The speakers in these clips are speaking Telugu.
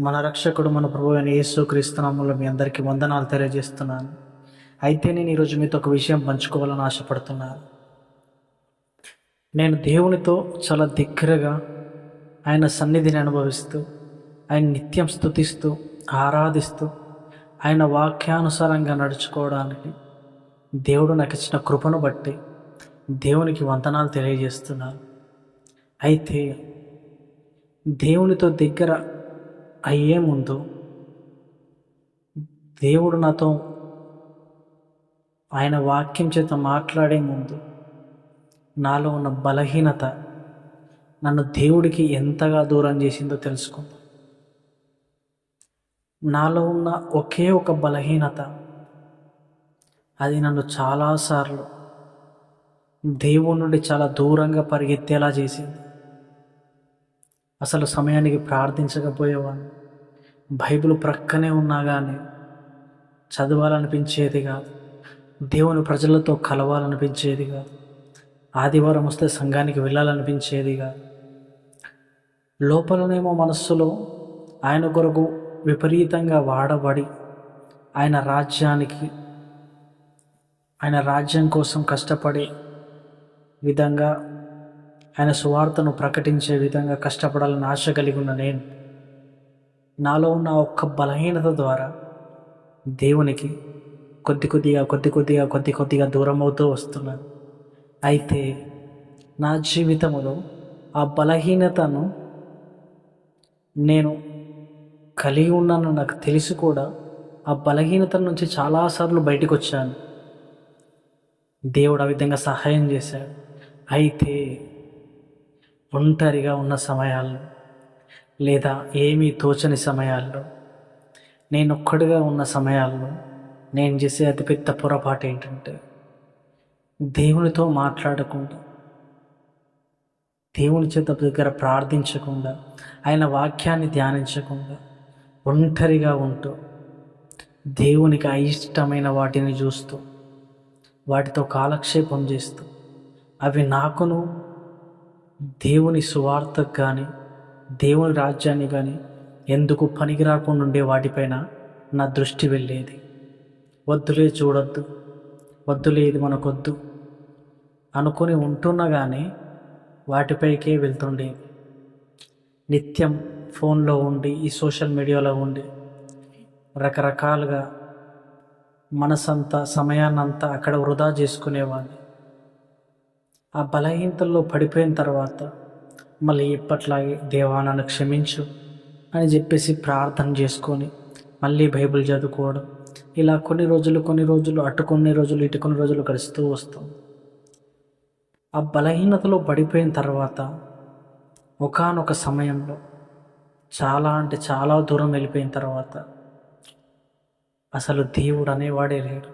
మన రక్షకుడు మన ప్రభు అయిన యేసు క్రీస్తునామంలో మీ అందరికీ వందనాలు తెలియజేస్తున్నాను. అయితే నేను ఈరోజు మీతో ఒక విషయం పంచుకోవాలని ఆశపడుతున్నాను. నేను దేవునితో చాలా దగ్గరగా ఆయన సన్నిధిని అనుభవిస్తూ ఆయన నిత్యం స్థుతిస్తూ ఆరాధిస్తూ ఆయన వాక్యానుసారంగా నడుచుకోవడానికి దేవుడు నాకు ఇచ్చిన కృపను బట్టి దేవునికి వందనాలు తెలియజేస్తున్నాను. అయితే దేవునితో దగ్గర అయ్యే ముందు దేవుడు నాతో ఆయన వాక్యం చేత మాట్లాడే ముందు నాలో ఉన్న బలహీనత నన్ను దేవుడికి ఎంతగా దూరం చేసిందో తెలుసుకుందాం. నాలో ఉన్న ఒకే ఒక బలహీనత అది నన్ను చాలాసార్లు దేవుడి నుండి చాలా దూరంగా పరిగెత్తేలా చేసింది. అసలు సమయానికి ప్రార్థించకపోయేవాడిని. బైబిల్ ప్రక్కనే ఉన్నా కానీ చదవాలనిపించేది కాదు. దేవుని ప్రజలతో కలవాలనిపించేది కాదు. ఆదివారం వస్తే సంఘానికి వెళ్ళాలనిపించేది కాదు. లోపలనేమో మనస్సులో ఆయన కొరకు విపరీతంగా వాడబడి ఆయన రాజ్యానికి ఆయన రాజ్యం కోసం కష్టపడే విధంగా ఆయన సువార్తను ప్రకటించే విధంగా కష్టపడాలని ఆశ కలిగి ఉన్న నేను. నాలో ఉన్న ఒక్క బలహీనత ద్వారా దేవునికి కొద్ది కొద్దిగా కొద్ది కొద్దిగా కొద్ది కొద్దిగా దూరం అవుతూ వస్తున్నాను. అయితే నా జీవితంలో ఆ బలహీనతను నేను కలిగి ఉన్నాను నాకు తెలిసి కూడా ఆ బలహీనత నుంచి చాలాసార్లు బయటకు వచ్చాను. దేవుడు ఆ విధంగా సహాయం చేశాడు. అయితే ఒంటరిగా ఉన్న సమయాల్లో లేదా ఏమీ తోచని సమయాల్లో నేనొక్కడిగా ఉన్న సమయాల్లో నేను చేసే అతిపెద్ద పొరపాటు ఏంటంటే దేవునితో మాట్లాడకుండా దేవుని చేత దగ్గర ప్రార్థించకుండా ఆయన వాక్యాన్ని ధ్యానించకుండా ఒంటరిగా ఉంటూ దేవునికి అయిష్టమైన వాటిని చూస్తూ వాటితో కాలక్షేపం చేస్తూ అవి నాకును దేవుని సువార్తకు కానీ దేవుని రాజ్యాన్ని కానీ ఎందుకు పనికి రాకుండా ఉండే వాటిపైన నా దృష్టి వెళ్ళేది. వద్దులే చూడొద్దు వద్దులే ఇది మనకొద్దు అనుకుని ఉంటున్నా కానీ వాటిపైకే వెళ్తుండేది. నిత్యం ఫోన్లో ఉండి ఈ సోషల్ మీడియాలో ఉండి రకరకాలుగా మనసంతా సమయాన్నంతా అక్కడ వృధా చేసుకునేవాడిని. ఆ బలహీనతల్లో పడిపోయిన తర్వాత మళ్ళీ ఇప్పట్లాగే దేవా నన్ను క్షమించు అని చెప్పేసి ప్రార్థన చేసుకొని మళ్ళీ బైబిల్ చదువుకోవడం. ఇలా కొన్ని రోజులు కొన్ని రోజులు అటు కొన్ని రోజులు ఇటు కొన్ని రోజులు గడుస్తూ వస్తాం. ఆ బలహీనతలో పడిపోయిన తర్వాత ఒకానొక సమయంలో చాలా అంటే చాలా దూరం వెళ్ళిపోయిన తర్వాత అసలు దేవుడు అనేవాడే లేడు.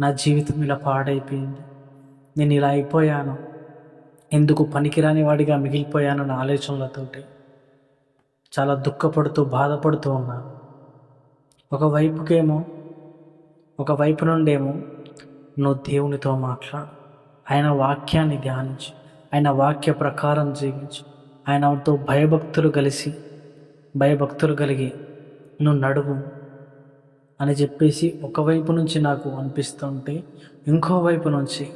నా జీవితం ఇలా పాడైపోయింది. నేను ఇలా అయిపోయాను. ఎందుకు పనికిరాని వాడిగా మిగిలిపోయానన్న ఆలోచనలతోటి చాలా దుఃఖపడుతూ బాధపడుతూ ఉన్నాను ఒకవైపుకేమో ఒకవైపు నుండేమో నువ్వు దేవునితో మాట్లాడు. ఆయన వాక్యాన్ని ధ్యానించు. ఆయన వాక్య ప్రకారం జీవించు. ఆయనతో భయభక్తులు కలిసి భయభక్తులు కలిగి నువ్వు నడువు అని చెప్పేసి ఒకవైపు నుంచి నాకు అనిపిస్తుంటే ఇంకోవైపు నుంచి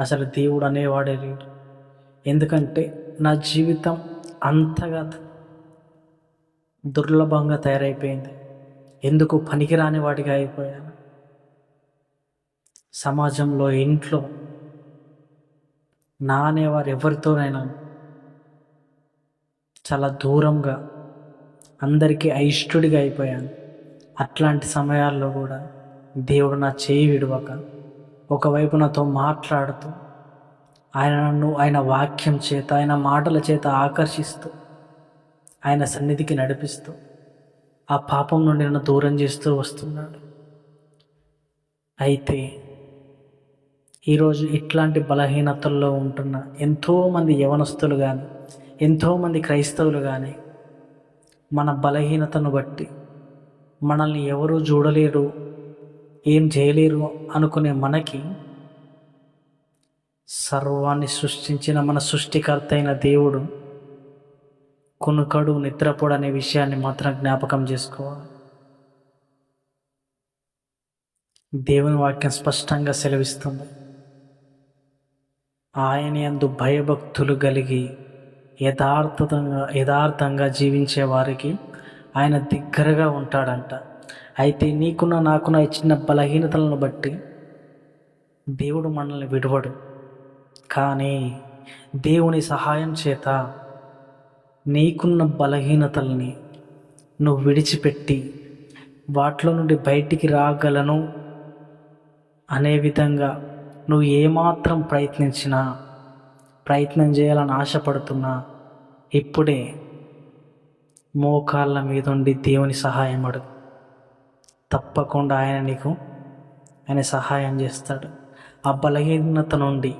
అసలు దేవుడు అనేవాడే లేడు. ఎందుకంటే నా జీవితం అంతగా దుర్లభంగా తయారైపోయింది. ఎందుకు పనికిరాని వాడిగా అయిపోయాను? సమాజంలో ఇంట్లో నా అనేవారు ఎవరితోనైనా చాలా దూరంగా అందరికీ అయిష్టుడిగా అయిపోయాను. అట్లాంటి సమయాల్లో కూడా దేవుడు నా చేయి విడవక ఒకవైపు నాతో మాట్లాడుతూ ఆయన నన్ను ఆయన వాక్యం చేత ఆయన మాటల చేత ఆకర్షిస్తూ ఆయన సన్నిధికి నడిపిస్తూ ఆ పాపం నుండి నన్ను దూరం చేస్తూ వస్తున్నాడు. అయితే ఈరోజు ఇట్లాంటి బలహీనతల్లో ఉంటున్న ఎంతోమంది యవనస్తులు కానీ ఎంతోమంది క్రైస్తవులు కానీ మన బలహీనతను బట్టి మనల్ని ఎవరు చూడలేరు ఏం చేయలేరు అనుకునే మనకి సర్వాన్ని సృష్టించిన మన సృష్టికర్త అయిన దేవుడు కొనుకడు నిద్రపోడు అనే విషయాన్ని మాత్రం జ్ఞాపకం చేసుకోవాలి. దేవుని వాక్యం స్పష్టంగా సెలవిస్తుంది. ఆయన యందు భయభక్తులు కలిగి యథార్థంగా యథార్థంగా జీవించే వారికి ఆయన దగ్గరగా ఉంటాడంట. అయితే నీకున్న నాకున్న చిన్న బలహీనతలను బట్టి దేవుడు మనల్ని విడవడు. కానీ దేవుని సహాయం చేత నీకున్న బలహీనతల్ని నువ్వు విడిచిపెట్టి వాటిలో నుండి బయటికి రాగలను అనే విధంగా నువ్వు ఏమాత్రం ప్రయత్నించినా ప్రయత్నం చేయాలని ఆశపడుతున్నా ఇప్పుడే మోకాళ్ళ మీదుండి దేవుని సహాయం అడుగు. తప్పకుండా ఆయన నీకు ఆయన సహాయం చేస్తాడు. ఆ బలహీనత నుండి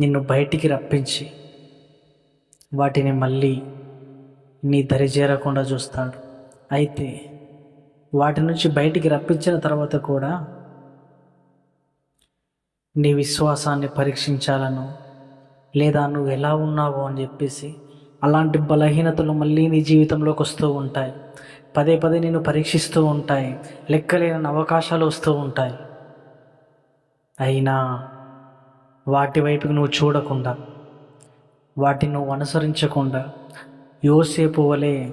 నిన్ను బయటికి రప్పించి వాటిని మళ్ళీ నీ దరి చేరకుండా చూస్తాడు. అయితే వాటి నుంచి బయటికి రప్పించిన తర్వాత కూడా నీ విశ్వాసాన్ని పరీక్షించాలను లేదా నువ్వు ఎలా ఉన్నావో అని చెప్పేసి అలాంటి బలహీనతలు మళ్ళీ నీ జీవితంలోకి వస్తూ ఉంటాయి. పదే పదే నేను పరీక్షిస్తూ ఉంటాయి లెక్కలేని అవకాశాలు వస్తూ ఉంటాయి. అయినా వాటి వైపుకి నువ్వు చూడకుండా వాటిని నువ్వు అనుసరించకుండా యోసేపు వలె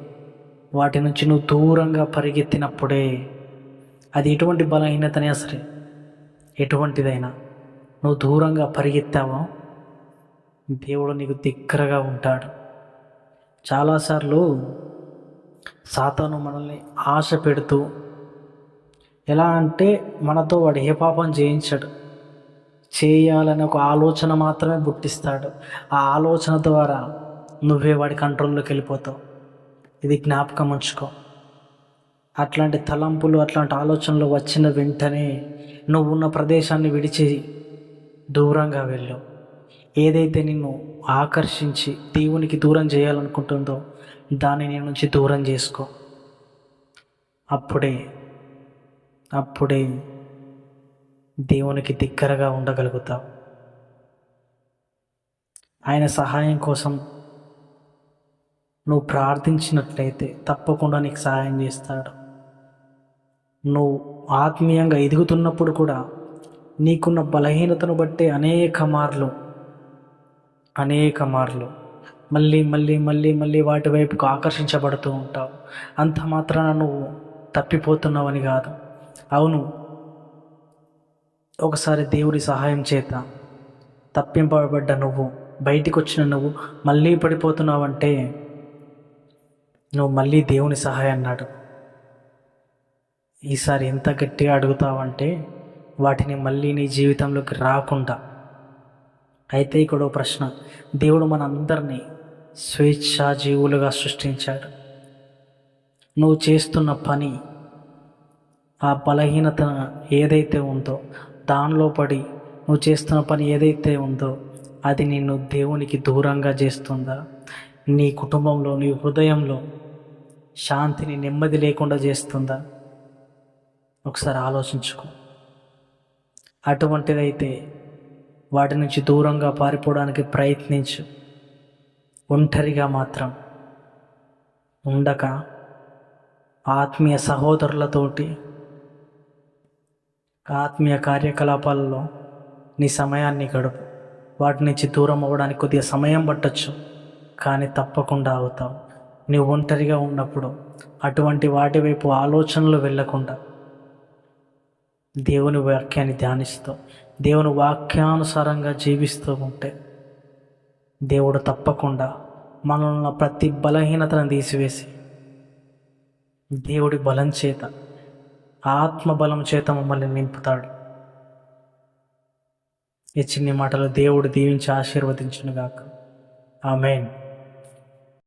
వాటి నుంచి నువ్వు దూరంగా పరిగెత్తినప్పుడే అది ఎటువంటి బలహీనతనే సరే ఎటువంటిదైనా నువ్వు దూరంగా పరిగెత్తావో దేవుడు నీకు దగ్గరగా ఉంటాడు. చాలాసార్లు సాతాను మనల్ని ఆశ పెడుతూ ఎలా అంటే మనతో వాడు ఏ పాపం చేయించాడు చేయాలని ఒక ఆలోచన మాత్రమే పుట్టిస్తాడు. ఆ ఆలోచన ద్వారా నువ్వే వాడి కంట్రోల్లోకి వెళ్ళిపోతావు. ఇది జ్ఞాపకం ఉంచుకో. అట్లాంటి తలంపులు అట్లాంటి ఆలోచనలు వచ్చిన వెంటనే నువ్వు ఉన్న ప్రదేశాన్ని విడిచి దూరంగా వెళ్ళు. ఏదైతే నిన్ను ఆకర్షించి దేవునికి దూరం చేయాలనుకుంటుందో దాన్ని నీ నుంచి దూరం చేసుకో. అప్పుడే అప్పుడే దేవునికి దగ్గరగా ఉండగలుగుతాం. ఆయన సహాయం కోసం నువ్వు ప్రార్థించినట్లయితే తప్పకుండా నీకు సహాయం చేస్తాడు. నువ్వు ఆత్మీయంగా ఎదుగుతున్నప్పుడు కూడా నీకున్న బలహీనతను బట్టి అనేక మార్లు అనేక మార్లు మళ్ళీ మళ్ళీ మళ్ళీ మళ్ళీ వాటి వైపుకు ఆకర్షించబడుతూ ఉంటావు. అంత మాత్రాన నువ్వు తప్పిపోతున్నావని కాదు. అవును ఒకసారి దేవుడి సహాయం చేత తప్పింపబడ్డ నువ్వు బయటికి వచ్చిన నువ్వు మళ్ళీ పడిపోతున్నావంటే నువ్వు మళ్ళీ దేవుని సహాయం అన్నాడు. ఈసారి ఎంత గట్టిగా అడుగుతావంటే వాటిని మళ్ళీ నీ జీవితంలోకి రాకుండా. అయితే ఇక్కడ ప్రశ్న. దేవుడు మన స్వేచ్ఛాజీవులుగా సృష్టించాడు. నువ్వు చేస్తున్న పని ఆ బలహీనత ఏదైతే ఉందో దానిలో పడి నువ్వు చేస్తున్న పని ఏదైతే ఉందో అది నిన్ను దేవునికి దూరంగా చేస్తుందా? నీ కుటుంబంలో నీ హృదయంలో శాంతిని నెమ్మది లేకుండా చేస్తుందా? ఒకసారి ఆలోచించుకో. అటువంటిదైతే వాటి నుంచి దూరంగా పారిపోవడానికి ప్రయత్నించు. ఒంటరిగా మాత్రం ఉండక. ఆత్మీయ సహోదరులతోటి ఆత్మీయ కార్యకలాపాలలో నీ సమయాన్ని గడుపు. వాటి నుంచి దూరం అవ్వడానికి కొద్దిగా సమయం పట్టచ్చు కానీ తప్పకుండా అవుతావు. నీవు ఒంటరిగా ఉన్నప్పుడు అటువంటి వాటి వైపు ఆలోచనలు వెళ్ళకుండా దేవుని వాక్యాన్ని ధ్యానిస్తూ దేవుని వాక్యానుసారంగా జీవిస్తూ ఉంటే దేవుడు తప్పకుండా మనల్ని ప్రతి బలహీనతను తీసివేసి దేవుడి బలం చేత ఆత్మబలం చేత మమ్మల్ని నింపుతాడు. ఈ చిన్ని మాటలు దేవుడు దీవించి ఆశీర్వదించునుగాక. ఆమెన్.